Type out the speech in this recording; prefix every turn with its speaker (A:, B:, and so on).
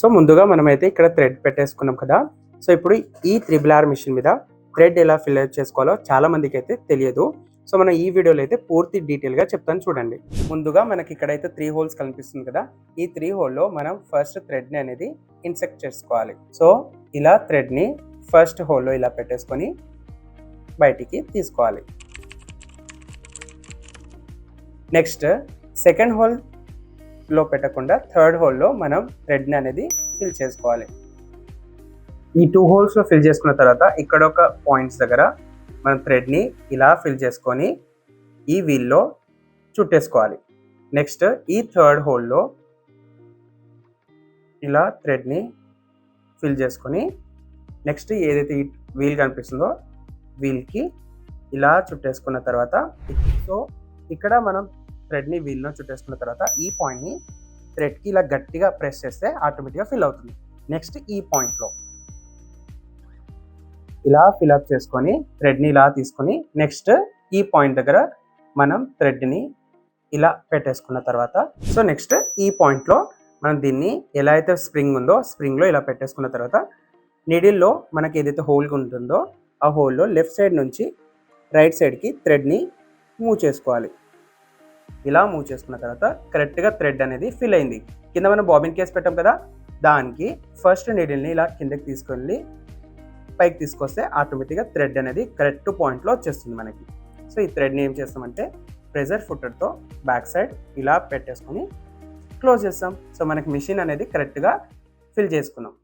A: So ముందుగా మనమైతే ఇక్కడ థ్రెడ్ పెట్టేసుకున్నాం కదా. సో ఇప్పుడు ఈ త్రిబుల్ ఆర్ మిషన్ మీద థ్రెడ్ ఎలా ఫిల్ చేసుకోవాలో చాలా మందికి అయితే తెలియదు. సో మనం ఈ వీడియోలో అయితే పూర్తి డీటెయిల్గా చెప్తాను చూడండి. ముందుగా మనకి ఇక్కడైతే త్రీ హోల్స్ కనిపిస్తుంది కదా. ఈ త్రీ హోల్లో మనం ఫస్ట్ థ్రెడ్ని అనేది ఇన్సెక్ట్ చేసుకోవాలి. సో ఇలా థ్రెడ్ని ఫస్ట్ హోల్లో ఇలా పెట్టేసుకొని బయటికి తీసుకోవాలి. నెక్స్ట్ సెకండ్ హోల్ లో పెట్టకుండా థర్డ్ హోల్లో మనం థ్రెడ్ని అనేది ఫిల్ చేసుకోవాలి. ఈ టూ హోల్స్లో ఫిల్ చేసుకున్న తర్వాత ఇక్కడ ఒక పాయింట్స్ దగ్గర మనం థ్రెడ్ని ఇలా ఫిల్ చేసుకొని ఈ వీల్లో చుట్టేసుకోవాలి. నెక్స్ట్ ఈ థర్డ్ హోల్లో ఇలా థ్రెడ్ని ఫిల్ చేసుకొని నెక్స్ట్ ఏదైతే ఈ వీల్ కనిపిస్తుందో వీల్కి ఇలా చుట్టేసుకున్న తర్వాత సో ఇక్కడ మనం థ్రెడ్ని వీల్లో చుట్టేసుకున్న తర్వాత ఈ పాయింట్ని థ్రెడ్కి ఇలా గట్టిగా ప్రెస్ చేస్తే ఆటోమేటిక్గా ఫిల్ అవుతుంది. నెక్స్ట్ ఈ పాయింట్లో. ఇలా ఫిల్అప్ చేసుకొని థ్రెడ్ని ఇలా తీసుకొని నెక్స్ట్ ఈ పాయింట్ దగ్గర మనం థ్రెడ్ని ఇలా పెట్టేసుకున్న తర్వాత సో నెక్స్ట్ ఈ పాయింట్లో మనం దీన్ని ఎలా అయితే స్ప్రింగ్ ఉందో స్ప్రింగ్లో ఇలా పెట్టేసుకున్న తర్వాత నిడిల్లో మనకి ఏదైతే హోల్ ఉంటుందో ఆ హోల్లో లెఫ్ట్ సైడ్ నుంచి రైట్ సైడ్కి థ్రెడ్ని మూవ్ చేసుకోవాలి. ఇలా మూవ్ చేసుకున్న తర్వాత కరెక్ట్గా థ్రెడ్ అనేది ఫిల్ అయింది. కింద మనం బాబిన్ కేస్ పెట్టాం కదా దానికి ఫస్ట్ నీడిల్ని ఇలా కిందకి తీసుకెళ్ళి పైకి తీసుకొస్తే ఆటోమేటిక్గా థ్రెడ్ అనేది కరెక్ట్ పాయింట్లో వచ్చేస్తుంది మనకి. సో ఈ థ్రెడ్ని ఏం చేస్తామంటే ప్రెజర్ ఫుట్టర్తో బ్యాక్ సైడ్ ఇలా పెట్టేసుకొని క్లోజ్ చేస్తాం. సో మనకి మిషన్ అనేది కరెక్ట్గా ఫిల్ చేసుకున్నాం.